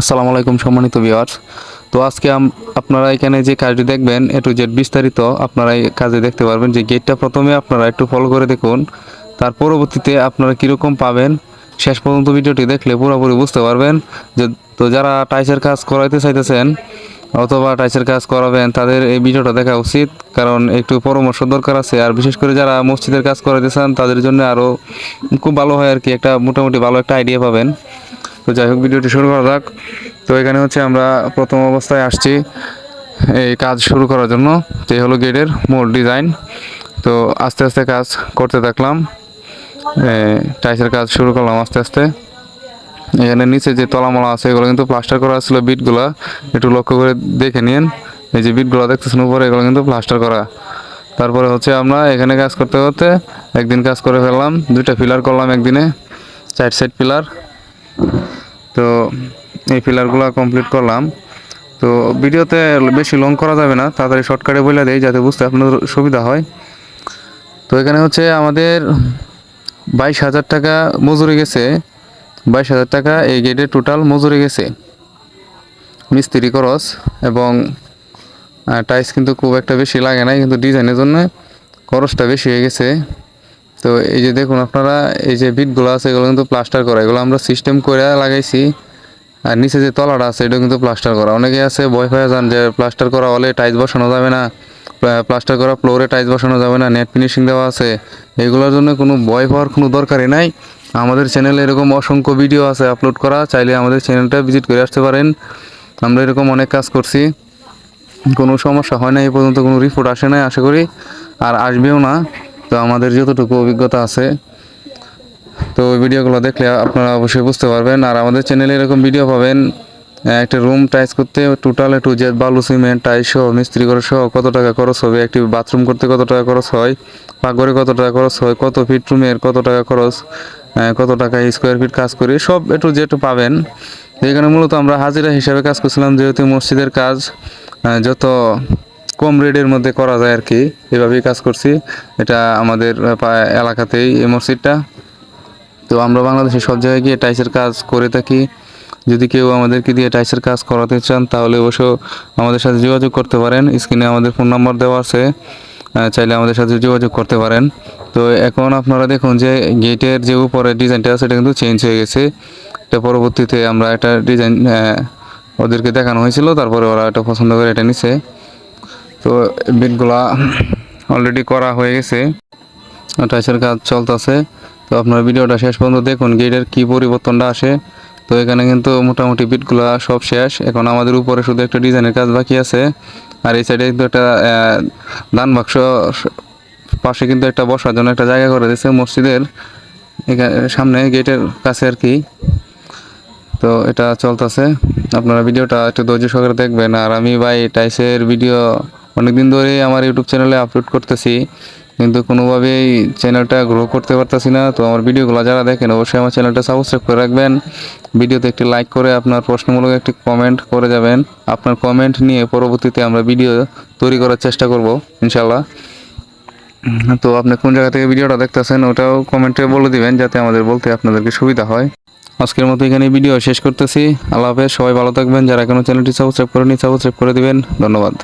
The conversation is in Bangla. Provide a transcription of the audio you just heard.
আসসালামু আলাইকুম সম্মানিত ভিউয়ার্স তো আজকে আপনারা এখানে যে কাজটি দেখবেন, এ টু জেড বিস্তারিত আপনারা এই কাজে দেখতে পারবেন যে গেটটা প্রথমে আপনারা একটু ফলো করে দেখুন। তার পরবর্তীতে আপনারা কীরকম পাবেন, শেষ পর্যন্ত ভিডিওটি দেখলে পুরোপুরি বুঝতে পারবেন যে তো যারা টাইসের কাজ করাইতে চাইতেছেন অথবা টাইসের কাজ করাবেন, তাদের এই ভিডিওটা দেখা উচিত। কারণ একটু পরামর্শ দরকার আছে। আর বিশেষ করে যারা মসজিদের কাজ করাইতে চান, তাদের জন্য আরও খুব ভালো হয় আর কি, একটা মোটামুটি ভালো একটা আইডিয়া পাবেন। তো যাই হোক, ভিডিওটি শুরু করা যাক। তো এখানে হচ্ছে আমরা প্রথম অবস্থায় আসছি এই কাজ শুরু করার জন্য। তো হলো গেটের মূল ডিজাইন। তো আস্তে আস্তে কাজ করতে থাকলাম। টাইসের কাজ শুরু করলাম আস্তে আস্তে। এখানে নিচে যে তলামলা আছে, এগুলো কিন্তু প্লাস্টার করা ছিল বিটগুলো। একটু লক্ষ্য করে দেখে নিন। এই যে বিটগুলো দেখতেছেন উপরে, এগুলো কিন্তু প্লাস্টার করা। তারপরে হচ্ছে আমরা এখানে কাজ করতে করতে একদিন কাজ করে ফেললাম। দুইটা পিলার করলাম একদিনে, চার সাইড পিলার। তো এই পিলারগুলো কমপ্লিট করলাম। তো ভিডিওতে বেশি লং করা যাবে না, তাড়াতাড়ি শর্টকাটে বলে দেয় যাতে বুঝতে আপনাদের সুবিধা হয়। তো এখানে হচ্ছে আমাদের বাইশ হাজার টাকা মজুরি গেছে। বাইশ হাজার টাকা এই গেটের টোটাল মজুরি গেছে। মিস্ত্রি খরচ এবং টাইস কিন্তু খুব একটা বেশি লাগে নাই, কিন্তু ডিজাইনের জন্য খরচটা বেশি হয়ে গেছে। তো এই যে দেখুন আপনারা, এই যে বিটগুলো আছে, এগুলো কিন্তু প্লাস্টার করা। এগুলো আমরা সিস্টেম করে লাগাইছি। আর নিচে যে তলাটা আছে এটা কিন্তু প্লাস্টার করা। অনেকে আছে, ভয় পেয়ে যান যে প্লাস্টার করা হলে টাইলস বসানো যাবে না। প্লাস্টার করা ফ্লোরে টাইলস বসানো যাবে না নেট ফিনিশিং দেওয়া আছে। এগুলোর জন্য কোনো ভয় পাওয়ার কোনো দরকারই নাই। আমাদের চ্যানেলে এরকম অসংখ্য ভিডিও আছে আপলোড করা। চাইলে আমাদের চ্যানেলটা ভিজিট করে আসতে পারেন। আমরা এরকম অনেক কাজ করছি। কোনো সমস্যা হয় না, এই পর্যন্ত কোনো রিপোর্ট আসে নাই, আশা করি। আর আসবেও না। তো আমাদের যতটুকু অভিজ্ঞতা আছে, তো ওই ভিডিওগুলো দেখলে আপনারা অবশ্যই বুঝতে পারবেন। আর আমাদের চ্যানেলে এরকম ভিডিও পাবেন একটা রুম টাইস করতে টোটাল টু জেড বালু সিমেন্ট টাইস সহ, মিস্ত্রি করে সহ কত টাকা খরচ হবে, একটি বাথরুম করতে কত টাকা খরচ হয়, পাকঘরে কত টাকা খরচ হয়, কত ফিট রুমের কত টাকা খরচ কত টাকা স্কোয়ার ফিট কাজ করি, সব একটু যেটু পাবেন। এখানে মূলত আমরা হাজিরা হিসাবে কাজ করছিলাম, যেহেতু মসজিদের কাজ যত কম রেটের মধ্যে করা যায় আর কি। এভাবেই কাজ করছি। এটা আমাদের এলাকাতেই এই মসজিদটা। তো আমরা বাংলাদেশের সব জায়গায় গিয়ে টাইসের কাজ করে থাকি। যদি কেউ আমাদেরকে দিয়ে টাইসের কাজ করাতে চান, তাহলে অবশ্য আমাদের সাথে যোগাযোগ করতে পারেন। স্ক্রিনে আমাদের ফোন নাম্বার দেওয়া আছে। চাইলে আমাদের সাথে যোগাযোগ করতে পারেন। তো এখন আপনারা দেখুন যে গেটের যে উপরে ডিজাইনটা আছে কিন্তু চেঞ্জ হয়ে গেছে। এটা পরবর্তীতে আমরা একটা ডিজাইন ওদেরকে দেখানো হয়েছিল। তারপরে ওরা এটা পছন্দ করে এটা নিছে। তো বিটগুলা অলরেডি করা হয়ে গেছে। টাইসের কাজ চলতেছে। তো আপনার ভিডিওটা শেষ পর্যন্ত দেখুন গেটের কি পরিবর্তনটা আসে। তো এখানে কিন্তু মোটামুটি বিটগুলা সব শেষ। এখন আমাদের উপরে শুধু একটা ডিজাইনের কাজ বাকি আছে। আর এই সাইডে কিন্তু একটা দান বাক্স পাশে কিন্তু একটা বসার জন্য একটা জায়গা করে দিয়েছে মসজিদের। এখানে সামনে গেটের কাছে আর কি। তো এটা চলতেছে। আপনারা ভিডিওটা একটু ধৈর্য সহকারে দেখবেন। আর আমি ভাই টাইসের ভিডিও অনেকদিন ধরেই আমার ইউটিউব চ্যানেলে আপলোড করতেছি, কিন্তু কোনোভাবেই চ্যানেলটা গ্রো করতে পারতেছি না। তো আমার ভিডিওগুলো যারা দেখেন, অবশ্যই আমার চ্যানেলটা সাবস্ক্রাইব করে রাখবেন। ভিডিওতে একটি লাইক করে আপনার প্রশ্নমূলক একটি কমেন্ট করে যাবেন। আপনার কমেন্ট নিয়ে পরবর্তীতে আমরা ভিডিও তৈরি করার চেষ্টা করব ইনশাল্লাহ তো আপনি কোন জায়গা থেকে ভিডিওটা দেখতেছেন, ওটাও কমেন্টে বলে দিবেন, যাতে আমাদের বলতে আপনাদেরকে সুবিধা হয়। আজকের মতো এখানে ভিডিও শেষ করতেছি। আল্লাহ হাফেজ, সবাই ভালো থাকবেন। যারা এখনও চ্যানেলটি সাবস্ক্রাইব করেনি সাবস্ক্রাইব করে দিবেন। ধন্যবাদ।